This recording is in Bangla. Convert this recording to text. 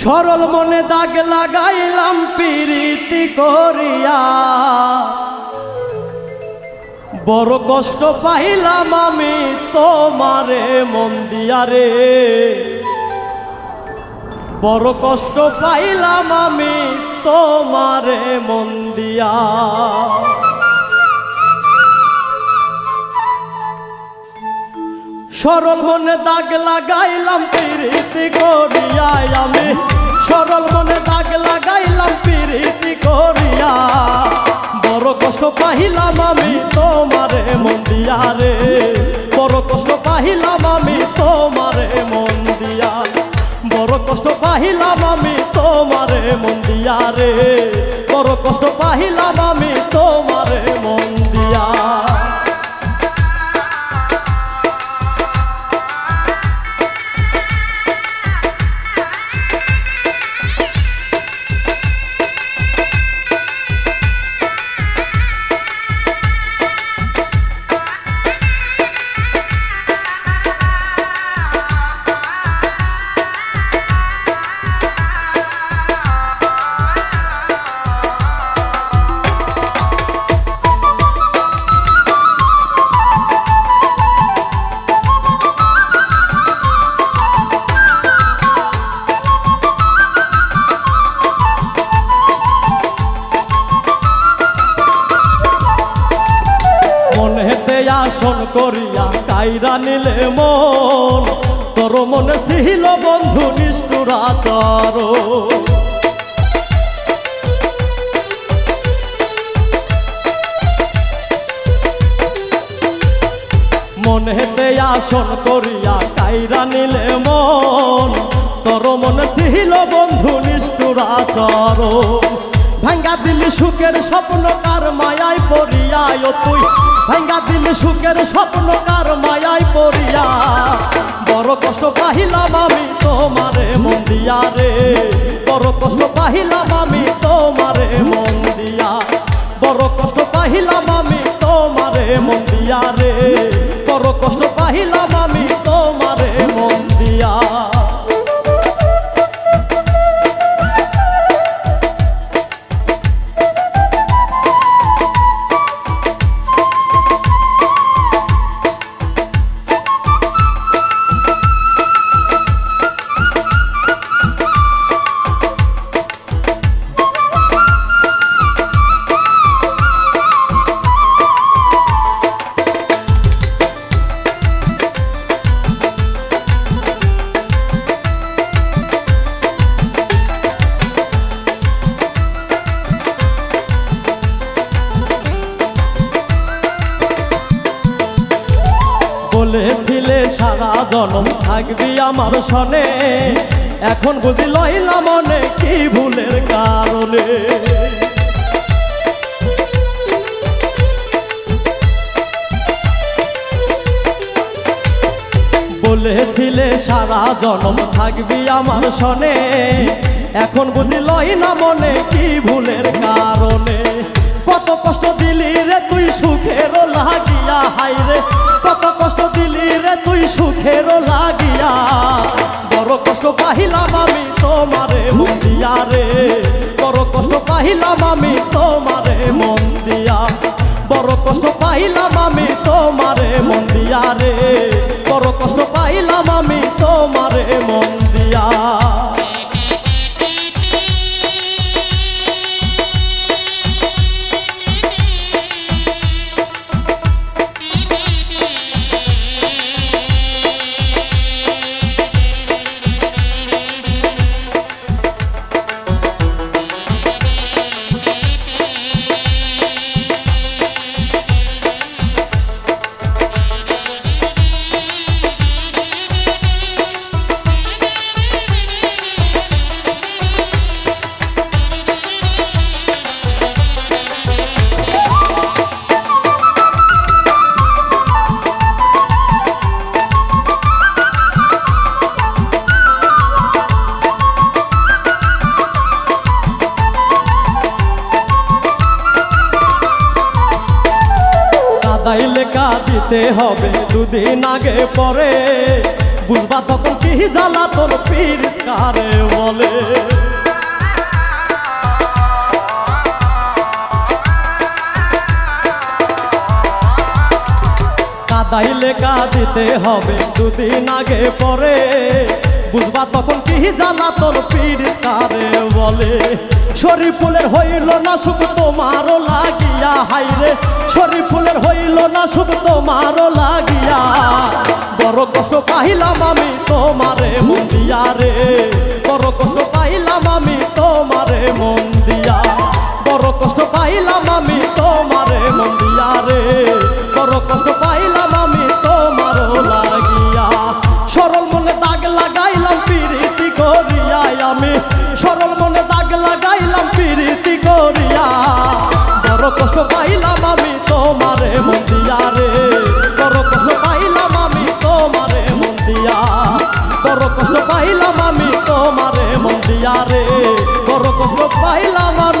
সরল মনে দাগ লাগাইলাম পিরিতি করিয়া। বড় কষ্ট পাইলাম আমি তোমারে মন রে। বড় কষ্ট পাইলাম আমি তোমারে মন দিয়া। সরল মনে দাগ লাগাইলাম পিরিতি করিয়াই আমি। সরল মনে দাগ লাগাইলাম পিরিতি করিয়া বড় কষ্ট পাহিলাম আমি তোমারে মন দিয়া রে। বড় কষ্ট পাহিলাম আমি তোমারে মন দিয়া। বড় কষ্ট পাহিলাম আমি তোমারে মন দিয়া রে। বড় কষ্ট পাহিলাম আসন করিয়া কাইরা নিলে মন। তোর মনে ছিল বন্ধু নিষ্ঠুর আচার মনেতে আসন করিয়া কাইরা নিলে মন। তোর মনে ছিল বন্ধু নিষ্ঠুর আচার ভাঙ্গা দিলি সুখের স্বপ্ন কার মায়াই পড়িয়া তুই? ভাঙ্গা দিলি সুখের স্বপ্ন কার মায়াই পড়িয়া? বড় কষ্ট পাহিলাম আমি তোমারে মন দিয়া রে। বড় কষ্ট পাহিলাম আমি তোমারে মন বলেছিলে, সারা জনম থাকবি আমার সনে। এখন বুঝি লইলা মনে কি ভুলের কারণে। বলেছিলে, সারা জনম থাকবি আমার সনে। এখন বুঝি লই না মনে কি ভুলের কারণে। কত কষ্ট দিলি রে তুই সুখের লাগিয়া হাই রে। কত কষ্ট দিলি রে তুই সুখের লাগিয়া। বড় কষ্ট পাহিলাম আমি তোমারে মন দিয়া রে। বড় কষ্ট পাহিলাম আমি তোমারে মন দিয়া। বড় কষ্ট পাইলাম আমি তোমারে মন দিয়া রে। বড় কষ্ট পাইলাম কাদাই লেখা দিতে হবে, দুদিন আগে পরে। বুঝবা তখন কি জ্বালা তোর পীর কারে বলে? বলে কাদাইলে কাঁদিতে হবে, দুদিন আগে পরে। বুঝবা তখন কি জানা তোর পীর কারে বলে? শরীফুলের হইল না সুখ, তোমারও লাগিয়া হাইরে শরীফুলের হইল না সুখ, তোমারও লাগিয়া। বড় কষ্ট পাইলাম আমি তোমারে মন্দিয়া রে। বড় কষ্ট পাইলাম আমি তোমারে মন্দিয়া বড় কষ্ট পাইলাম আমি তোমারে মন্দিয়া রে। বড় কষ্ট পাইলাম